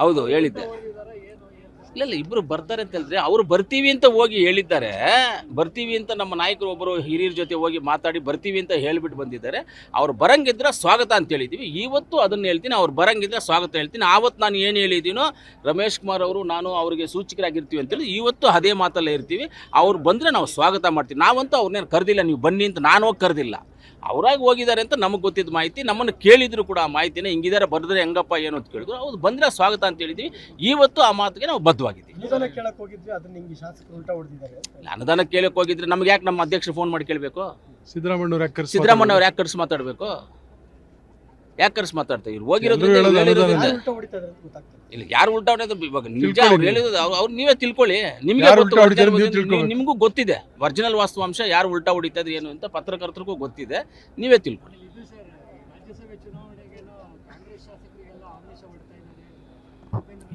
ಹೌದು, ಹೇಳಿದ್ದೆ. ಇಲ್ಲ ಇಲ್ಲ, ಇಬ್ರು ಬರ್ತಾರೆ ಅಂತ ಹೇಳಿದ್ರೆ ಅವ್ರು ಬರ್ತೀವಿ ಅಂತ ಹೋಗಿ ಹೇಳಿದ್ದಾರೆ. ಬರ್ತೀವಿ ಅಂತ ನಮ್ಮ ನಾಯಕರು ಒಬ್ಬರು ಹಿರಿಯರ ಜೊತೆ ಹೋಗಿ ಮಾತಾಡಿ ಬರ್ತೀವಿ ಅಂತ ಹೇಳಿಬಿಟ್ಟು ಬಂದಿದ್ದಾರೆ. ಅವ್ರು ಬರಂಗಿದ್ರೆ ಸ್ವಾಗತ ಅಂತ ಹೇಳಿದ್ದೀವಿ ಇವತ್ತು ಅದನ್ನು ಹೇಳ್ತೀನಿ, ಅವ್ರು ಬರಂಗಿದ್ರೆ ಸ್ವಾಗತ ಹೇಳ್ತೀನಿ. ಆವತ್ತು ನಾನು ಏನು ಹೇಳಿದ್ದೀನೋ ರಮೇಶ್ ಕುಮಾರ್ ಅವರು, ನಾನು ಅವರಿಗೆ ಸೂಚಕರಾಗಿರ್ತೀವಿ ಅಂತೇಳಿ ಇವತ್ತು ಅದೇ ಮಾತಲ್ಲೇ ಇರ್ತೀವಿ. ಅವ್ರು ಬಂದರೆ ನಾವು ಸ್ವಾಗತ ಮಾಡ್ತೀವಿ. ನಾವಂತೂ ಅವ್ರನ್ನೇನು ಕರೆದಿಲ್ಲ, ನೀವು ಬನ್ನಿ ಅಂತ ನಾನು ಹೋಗಿ ಕರೆದಿಲ್ಲ. ಅವರಾಗಿ ಹೋಗಿದ್ದಾರೆ ಅಂತ ನಮಗೆ ಗೊತ್ತಿದ್ದ ಮಾಹಿತಿ ನಮ್ಮನ್ನು ಕೇಳಿದ್ರು ಕೂಡ ಆ ಮಾಹಿತಿನ ಹಿಂಗಿದ್ದಾರೆ ಬರೆದ್ರೆ ಹೆಂಗಪ್ಪ ಏನು ಅಂತ ಕೇಳಿದ್ರು. ಅವ್ರು ಬಂದರೆ ಸ್ವಾಗತ ಅಂತ ಹೇಳಿದ್ವಿ. ಇವತ್ತು ಆ ಮಾತಿಗೆ ನಾವು ಬದ್ಧವಾಗಿದ್ದೀವಿ. ಅನುದಾನ ಕೇಳಕ್ಕೆ ಹೋಗಿದ್ವಿ ಅದನ್ನ ನಿಮ್ಗೆ ಶಾಸಕರು ಉಲ್ಟಾ ಹೊಡೆದಿದ್ದಾರೆ ಇಲ್ಲ, ಅನುದಾನ ಕೇಳಕ್ಕೆ ಹೋಗಿದ್ರೆ ನಮ್ಗೆ ಯಾಕೆ ನಮ್ಮ ಅಧ್ಯಕ್ಷ ಫೋನ್ ಮಾಡಿ ಕೇಳಬೇಕು? ಸಿದ್ದರಾಮಣ್ಣ ಯಾಕೆ ಕರ್ಸಿ ಸಿದ್ದರಾಮಣ್ಣ ಅವ್ರು ಯಾಕೆ ಕರೆಸಿ ಮಾತಾಡಬೇಕು? ಯಾಕೆ ಕರ್ಸಿ ಮಾತಾಡ್ತಾ ಇವ್ರು ಹೋಗಿರೋದು ಇಲ್ಲಿ ಹೇಳೋದು ಹೇಳಿರೋದ್ರಿಂದ ಇಲ್ಲ ಯಾರು ಉಲ್ಟಾ ಹೊಡೆಯೋದು ಇವಾಗ ನಿಜ ಅವ್ರು ಹೇಳಿದ್ರು ಹೇಳಿರೋದು ಅವ್ರು ಅವ್ರು ನೀವೇ ತಿಳ್ಕೊಳ್ಳಿ. ನಿಮ್ಗೆ ಯಾರು ಗೊತ್ತು ಉಲ್ಟಾ ಹೊಡಿತಾರೆ ನೀವು ತಿಳ್ಕೊಬೇಕು. ನಿಮ್ಗೂ ಗೊತ್ತಿದೆ. ಒರಿಜಿನಲ್ ವಾಸ್ತವಾಂಶ ಯಾರು ಉಲ್ಟಾ ಹೊಡಿತಾ ಇದ್ರು ಏನು ಅಂತ ಪತ್ರಕರ್ತರಿಗೂ ಗೊತ್ತಿದೆ. ನೀವೇ ತಿಳ್ಕೊಳ್ಳಿ. ರಾಜ್ಯಸಭೆ ಚುನಾವಣೆಗೇನೋ ಕಾಂಗ್ರೆಸ್ ಶಾಸಕರಿಗೆಲ್ಲ ಆಮಿಷ ಹೊಡ್ತಾ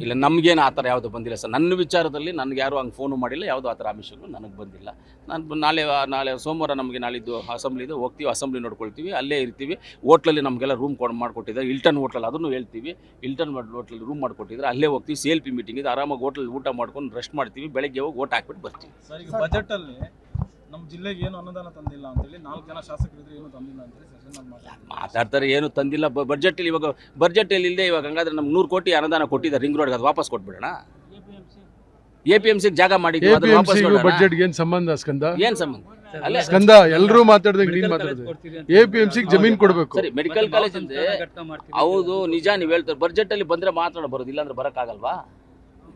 ಇಲ್ಲ, ನಮಗೇನು ಆ ಥರ ಯಾವುದು ಬಂದಿಲ್ಲ ಸರ್. ನನ್ನ ವಿಚಾರದಲ್ಲಿ ನನಗೆ ಯಾರು ಹಂಗೆ ಫೋನು ಮಾಡಿಲ್ಲ, ಯಾವುದು ಆ ಥರ ಆಮಿಷಗಳು ನನಗೆ ಬಂದಿಲ್ಲ. ನಾನು ನಾಳೆ ನಾಳೆ ಸೋಮವಾರ ನಮಗೆ ನಾಳಿದ್ದು ಅಸೆಂಬ್ಲಿ ಇದೆ, ಹೋಗ್ತೀವಿ ಅಸೆಂಬ್ಲಿ ನೋಡ್ಕೊಳ್ತೀವಿ, ಅಲ್ಲೇ ಇರ್ತೀವಿ. ಹೋಟ್ಲಲ್ಲಿ ನಮಗೆಲ್ಲ ರೂಮ್ ಕೊಡ್ ಮಾಡಿಕೊಟ್ಟಿದ್ದಾರೆ. ಇಲ್ಟನ್ ಹೋಟ್ಲಲ್ಲಿ ಅದನ್ನು ಹೇಳ್ತೀವಿ. ಇಲ್ಟನ್ ಹೋಟ್ಲಲ್ಲಿ ರೂಮ್ ಮಾಡಿಕೊಟ್ಟಿದ್ದಾರೆ. ಅಲ್ಲೇ ಹೋಗ್ತೀವಿ ಸಿ ಎಲ್ ಪಿ ಮೀಟಿಂಗ್ ಇದೆ. ಆರಾಮಾಗಿ ಹೋಟ್ಲಲ್ಲಿ ಊಟ ಮಾಡ್ಕೊಂಡು ರೆಸ್ಟ್ ಮಾಡ್ತೀವಿ. ಬೆಳಗ್ಗೆ ಹೋಗಿ ಓಟ್ ಹಾಕ್ಬಿಟ್ಟು ಬರ್ತೀವಿ. ಸರ್, ಈಗ ಬಜೆಟ್ ಅಲ್ಲಿ ನಮ್ಮ ಜಿಲ್ಲೆಗೆ ಏನು ಅನುದಾನ ತಂದಿಲ್ಲ ಅಂತೇಳಿ ನಾಲ್ಕು ಜನ ಶಾಸಕರಿದ್ರೆ ಏನು ತಂದಿಲ್ಲ ಅಂತೇಳಿ ಸೆಷನ್ ಅಲ್ಲಿ ಮಾತಾಡ್ತಾರೆ ಮಾತಾಡ್ತಾರೆ ಏನು ತಂದಿಲ್ಲ ಬಡ್ಜೆಟಲ್ಲಿ ಇವಾಗ ಅಲ್ಲಿ ಇಲ್ಲದೆ ಇವಾಗ ಹಂಗಾದ್ರೆ ನಮ್ಗೆ ನೂರು ಕೋಟಿ ಅನುದಾನ ಕೊಟ್ಟಿದ್ದಾರೆ ರಿಂಗ್ ರೋಡ್ಗೆ ಅದು ವಾಪಸ್ ಕೊಟ್ಬಿಡೋಣ? ಎ ಪಿ ಎಂ ಸಿಗೆ ಜಾಗ ಮಾಡಿ ಬಜೆಟ್ಗೆ ಏನು ಸಂಬಂಧ ಸ್ಕಂದ? ಏನು ಸಂಬಂಧ? ಅಲ್ಲೇ ಸ್ಕಂದ ಎಲ್ಲರೂ ಮಾತಾಡ್ದಂಗೆ ನೀನ್ ಮಾತಾಡಿದೆ. ಎಪಿಎಂಸಿಗೆ ಜಮೀನು ಕೊಡ್ಬೇಕು. ಸರಿ ಮೆಡಿಕಲ್ ಕಾಲೇಜ್ ಅಂದ್ರೆ ಹೌದು ನಿಜ ನೀವು ಹೇಳ್ತಾರೆ ಬಜೆಟ್ ಅಲ್ಲಿ ಬಂದ್ರೆ ಮಾತ್ರ ಬರೋದು ಇಲ್ಲಾಂದ್ರೆ ಬರಕ್ಕಾಗಲ್ವಾ?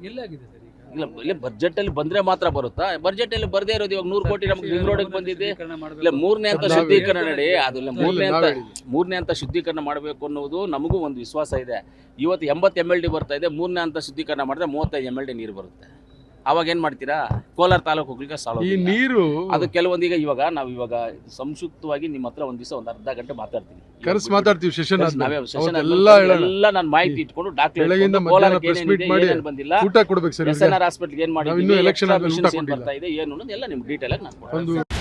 ಎಲ್ಲಾಗಿದೆ ಇಲ್ಲ ಇಲ್ಲ ಬಜೆಟ್ ಅಲ್ಲಿ ಬಂದ್ರೆ ಮಾತ್ರ ಬರುತ್ತಾ? ಬಜೆಟ್ ಅಲ್ಲಿ ಬರದೇ ಇರೋದು ಇವಾಗ ನೂರು ಕೋಟಿ ನಮ್ಗೆ ರಿಂಗ್ ರೋಡ್ ಬಂದಿದೆ. ಇಲ್ಲ ಮೂರನೇ ಅಂತ ಶುದ್ಧೀಕರಣ ನಡಿ ಅದಿಲ್ಲ ಮೂರನೇ ಅಂತ ಮೂರನೇ ಅಂತ ಶುದ್ಧೀಕರಣ ಮಾಡಬೇಕು ಅನ್ನೋದು ನಮಗೂ ಒಂದು ವಿಶ್ವಾಸ ಇದೆ. ಇವತ್ತು ಎಂಬತ್ತು ಎಂ ಎಲ್ ಡಿ ಬರ್ತಾ ಇದೆ ಮೂರನೇ ಅಂತ ಶುದ್ಧೀಕರಣ ಮಾಡಿದ್ರೆ ಮೂವತ್ತೈದು ಎಂ ಎಲ್ ಡಿ ನೀರು ಬರುತ್ತೆ. ಅವಾಗ ಏನ್ ಮಾಡ್ತೀರಾ? ಕೋಲಾರ ತಾಲೂಕು ಹೋಗ್ಲಿಕ್ಕೆ ಸಾಲ ಈ ನೀರು ಅದು ಕೆಲವೊಂದೀಗ ಇವಾಗ ನಾವು ಇವಾಗ ಸಂಕ್ಷಿಪ್ತವಾಗಿ ನಿಮ್ಮ ಹತ್ರ ಒಂದ್ ದಿವಸ ಒಂದ್ ಅರ್ಧ ಗಂಟೆ ಮಾತಾಡ್ತೀನಿ. ಕರೆಸ್ ಮಾತಾಡ್ತೀವಿ ಸೆಷನ್ ನಾವೇ ಸೆಷನ್ ಎಲ್ಲ ನಾನು ಮಾಹಿತಿ ಇಟ್ಕೊಂಡು ಡಾಕ್ಟರ್ ಬಂದಿಲ್ಲ. ಊಟ ಕೊಡ್ಬೇಕು sir S N R hospital ಏನ್ ಮಾಡಿದ್ವಿ ಏನ್ ಬರ್ತಾ ಇದೆ ಏನು ಅನ್ನೋದು ಎಲ್ಲ ನಿಮ್ಗೆ ಡೀಟೇಲ್ ಆಗಿ ನಾನು